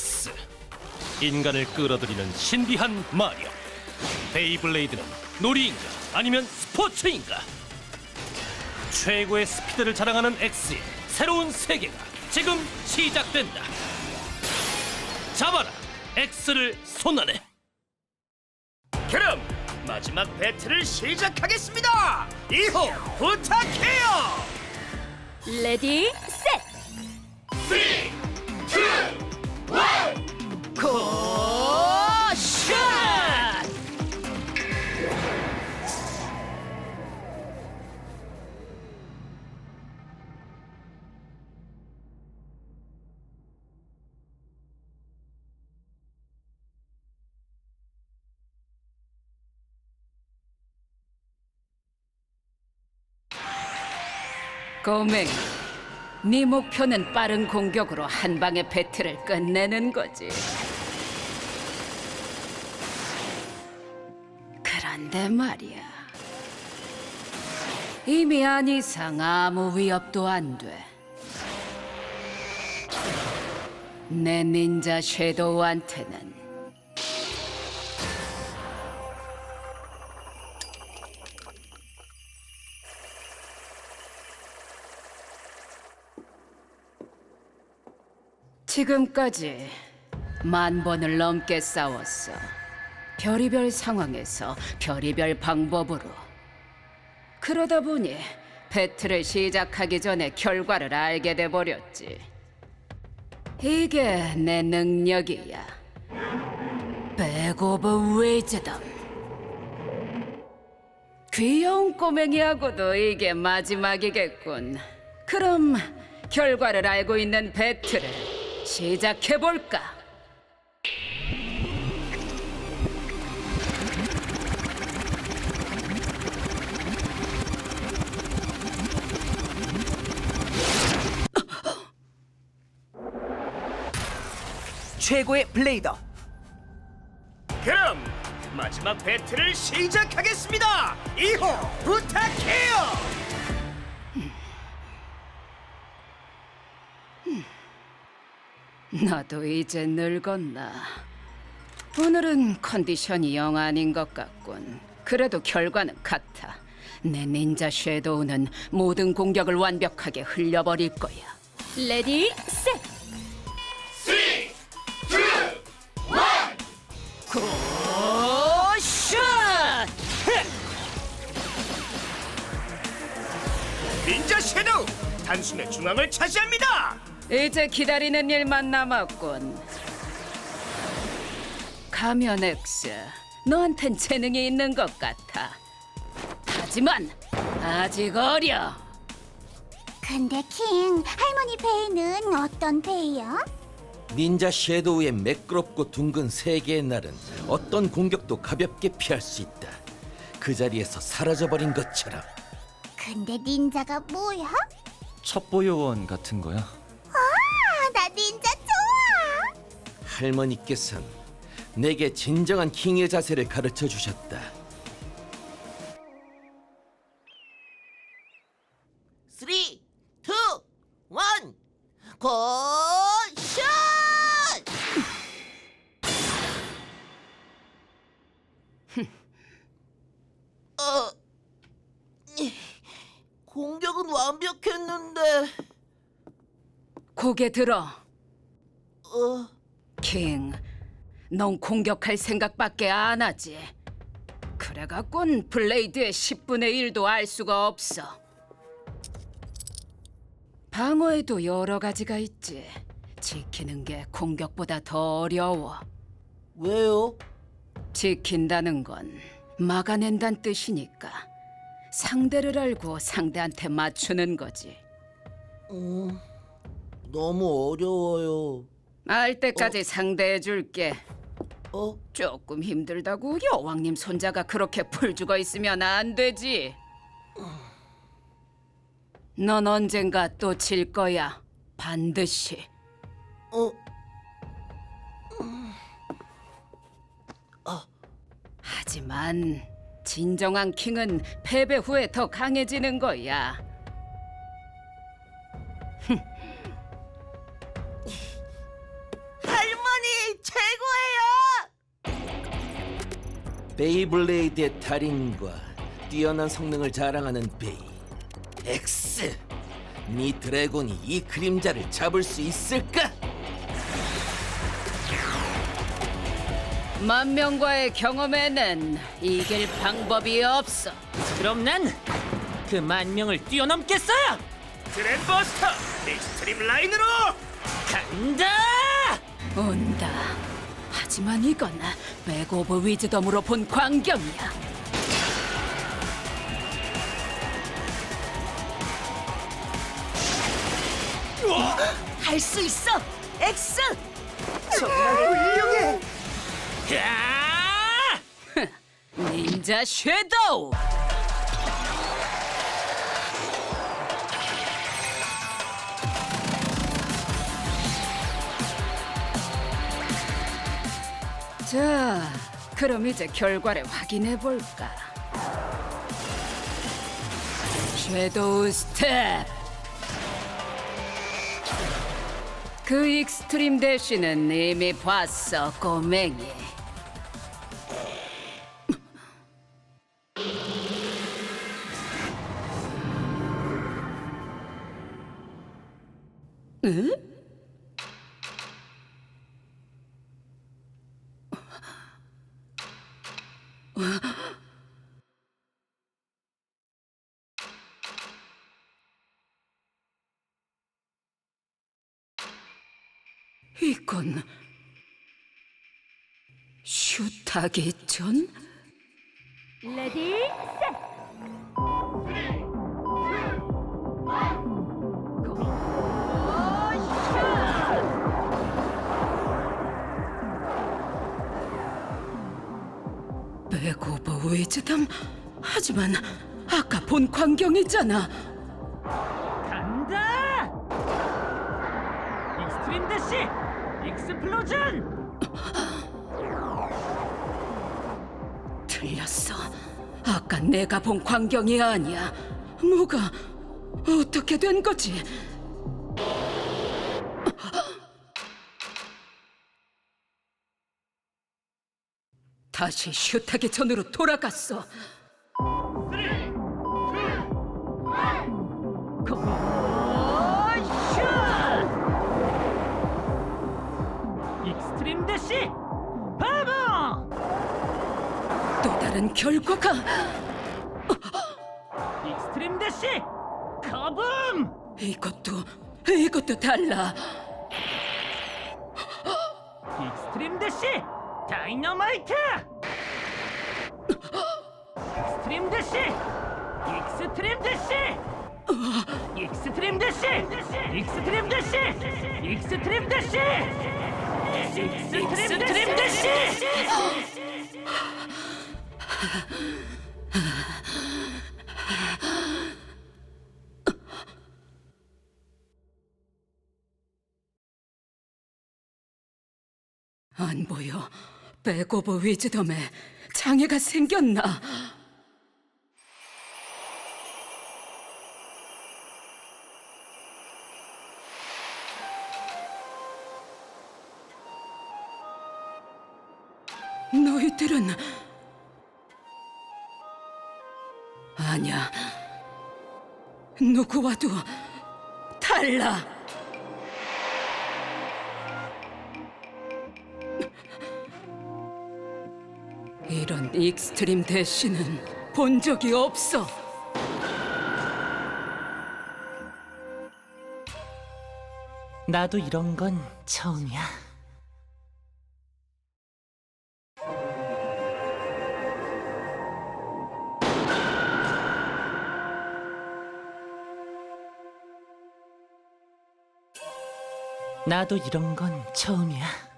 X 인간을 끌어들이는 신비한 마력. 베이블레이드는 놀이인가 아니면 스포츠인가? 최고의 스피드를 자랑하는 X의 새로운 세계가 지금 시작된다. 잡아라 X를 손안에. 그럼 마지막 배틀을 시작하겠습니다. 2호 부탁해요. 레디 셋. 샷! 꼬맹이, 네 목표는 빠른 공격으로 한 방에 배틀을 끝내는 거지. 그런데 말이야. 이미 안 이상 아무 위협도 안 돼. 내 닌자 섀도우한테는 지금까지 만 번을 넘게 싸웠어. 별의별 상황에서 별의별 방법으로. 그러다 보니 배틀을 시작하기 전에 결과를 알게 돼 버렸지. 이게 내 능력이야. 백 오브 웨이즈덤. 귀여운 꼬맹이하고도 이게 마지막이겠군. 그럼 결과를 알고 있는 배틀을 시작해 볼까? 최고의 블레이더 그럼 마지막 배틀을 시작하겠습니다. 2호 부탁해요. 나도 이제 늙었나. 오늘은 컨디션이 영 아닌 것 같군. 그래도 결과는 같아. 내 닌자 섀도우는 모든 공격을 완벽하게 흘려버릴 거야. 레디 셋. 단숨에 중앙을 차지합니다. 이제 기다리는 일만 남았군. 가면 X, 너한텐 재능이 있는 것 같아. 하지만 아직 어려. 근데 킹, 할머니 베이는 어떤 베이요? 닌자 섀도우의 매끄럽고 둥근 세계의 날은 어떤 공격도 가볍게 피할 수 있다. 그 자리에서 사라져버린 것처럼 근데 닌자가 뭐야? 첩보 요원 같은 거야? 아, 나 닌자 좋아! 할머니께선 내게 진정한 킹의 자세를 가르쳐 주셨다. 쓰리, 투, 원, 고슛! 어, 이, 공격은 완벽했는데, 고개 들어. 어, 킹, 넌 공격할 생각밖에 안 하지. 그래갖곤 블레이드의 10분의 1도 알 수가 없어. 방어에도 여러 가지가 있지. 지키는 게 공격보다 더 어려워. 왜요? 지킨다는 건 막아낸다는 뜻이니까. 상대를 알고 상대한테 맞추는 거지. 음, 너무 어려워요. 알 때까지 상대해 줄게. 어, 조금 힘들다고 여왕님 손자가 그렇게 풀 죽어 있으면 안 되지. 넌 언젠가 또 질 거야. 반드시. 어, 하지만 진정한 킹은 패배 후에 더 강해지는 거야. 할머니 최고예요! 베이블레이드의 달인과 뛰어난 성능을 자랑하는 베이 엑스 네 드래곤이 이 그림자를 잡을 수 있을까? 만명과의 경험에는 이길 방법이 없어. 그럼 난 그 만명을 뛰어넘겠어요. 트렌버스터 익스트림 라인으로 간다! 온다. 하지만 이건 백 오브 위즈덤으로 본 광경이야. 할 수 있어! X! 야! 닌자 섀도우. 자, 그럼 이제 결과를 확인해 볼까. 섀도우 스텝. 그 익스트림 대시는 이미 봤어, 꼬맹이. 이건 슛하기 전? 백 위즈덤? 하지만 아까 본 광경이잖아. 간다! 익스트림 대시! 익스플로전! 틀렸어. 아까 내가 본 광경이 아니야. 뭐가 어떻게 된 거지? 다시 슛하기 전으로 돌아갔어. 익스트림 대시! 바보! 또 다른 결과가 익스트림 대시! 거붐! 이것도 이것도 달라. 익스트림 대시! 다이너마이트! 익스트림 대시! 익스트림 대시! 익스트림 대시! 익스트림 대시! 익스트림 대시! 익스트림 대시! 안 보여. 백 오브 위즈덤에 장애가 생겼나? 너희들은 아니야. 누구와도 달라. 이런 익스트림 대시는 본 적이 없어. 나도 이런 건 처음이야. 나도 이런 건 처음이야.